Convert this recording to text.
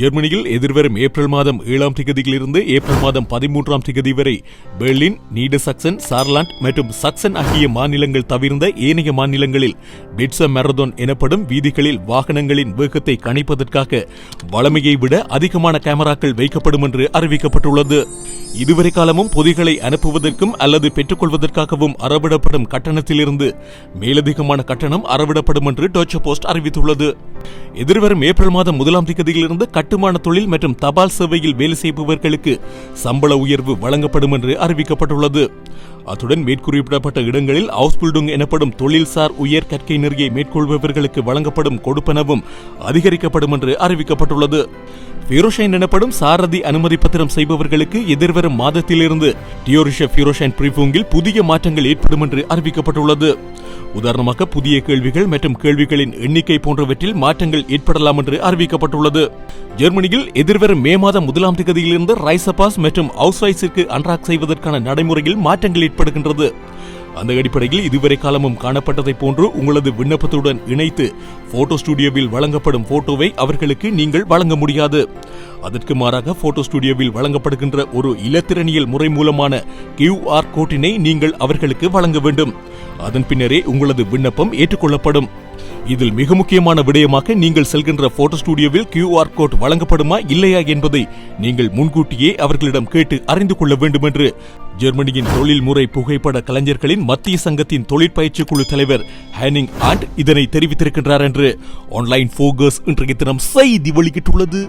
ஜெர்மனியில் எதிர்வரும் ஏப்ரல் மாதம் ஏழாம் திகதியிலிருந்து ஏப்ரல் மாதம் பதிமூன்றாம் திகதி வரை பெர்லின் நீடு சக்சன் சார்லாண்ட் மற்றும் சக்சன் ஆகிய மாநிலங்கள் தவிர்ந்த ஏனைய மாநிலங்களில் பிட்ச மேரதோன் எனப்படும் வீதிகளில் வாகனங்களின் வேகத்தை கணிப்பதற்காக வளமையை விட அதிகமான கேமராக்கள் வைக்கப்படும் என்று அறிவிக்கப்பட்டுள்ளது. இதுவரை காலமும் பொதிகளை அனுப்புவதற்கும் அல்லது பெற்றுக்கொள்வதற்காகவும் அறவிடப்படும் கட்டணத்திலிருந்து மேலதிகமான கட்டணம் அறவிடப்படும் என்று டோச்ச போஸ்ட் அறிவித்துள்ளது. எதிர்வரும் ஏப்ரல் மாதம் முதலாம் தேதியிலிருந்து கட்டுமான தொழில் மற்றும் தபால் சேவையில் வேலை செய்பவர்களுக்கு சம்பள உயர்வு வழங்கப்படும் என்று அறிவிக்கப்பட்டுள்ளது. அத்துடன் மேற்குறிப்பிடப்பட்ட இடங்களில் ஹவுஸ் பில்டிங் எனப்படும் தொழில்சார் உயர் கற்கை நெறியை மேற்கொள்பவர்களுக்கு வழங்கப்படும் கொடுப்பனவும் அதிகரிக்கப்படும் என்று அறிவிக்கப்பட்டுள்ளது. ஃபியூரோஷைன் எனப்படும் சாரதி அனுமதி பத்திரம் செய்பவர்களுக்கு எதிர்வரும் மாதத்திலிருந்து டியோரிஷ ஃபியூரோஷைன் பிரிபூங்கில் புதிய மாற்றங்கள் ஏற்படும் என்று அறிவிக்கப்பட்டுள்ளது. உதாரணமாக புதிய கேள்விகள் மற்றும் கேள்விகளின் எண்ணிக்கை போன்றவற்றில் மாற்றங்கள் ஏற்படலாம் என்று அறிவிக்கப்பட்டுள்ளது. ஜெர்மனியில் எதிர்வரும் மே மாதம் முதலாம் தேதியிலிருந்து ரைசபாஸ் மற்றும் ஹவுஸ்வைஸிற்கு அன்றாக் செய்வதற்கான நடைமுறையில் மாற்றங்கள் ஏற்படுகின்றது. அந்த அடிப்படையில் இதுவரை காலமும் காணப்பட்டதை போன்று உங்களது விண்ணப்பத்துடன் இணைத்து போட்டோ ஸ்டுடியோவில் வழங்கப்படும் போட்டோவை அவர்களுக்கு நீங்கள் வழங்க முடியாது. அதற்கு மாறாக போட்டோ ஸ்டுடியோவில் வழங்கப்படுகின்ற ஒரு இலத்திரனியல் முறை மூலமான கியூஆர் கோட்டினை நீங்கள் அவர்களுக்கு வழங்க வேண்டும். அதன் பின்னரே உங்களது விண்ணப்பம் ஏற்றுக்கொள்ளப்படும். இதில் மிக முக்கியமான விடயமாக நீங்கள் செல்கின்ற போட்டோ ஸ்டுடியோவில் கியூஆர் கோட் வழங்கப்படுமா இல்லையா என்பதை நீங்கள் முன்கூட்டியே அவர்களிடம் கேட்டு அறிந்து கொள்ள வேண்டும் என்று ஜெர்மனியின் தொழில்முறை புகைப்பட கலைஞர்களின் மத்திய சங்கத்தின் தொழிற்பயிற்சி குழு தலைவர் ஹேனிங் ஆண்ட் இதனை தெரிவித்திருக்கின்றார் என்று ஆன்லைன் போகஸ் இன்றைய தினம் செய்தி வெளியிட்டுள்ளது.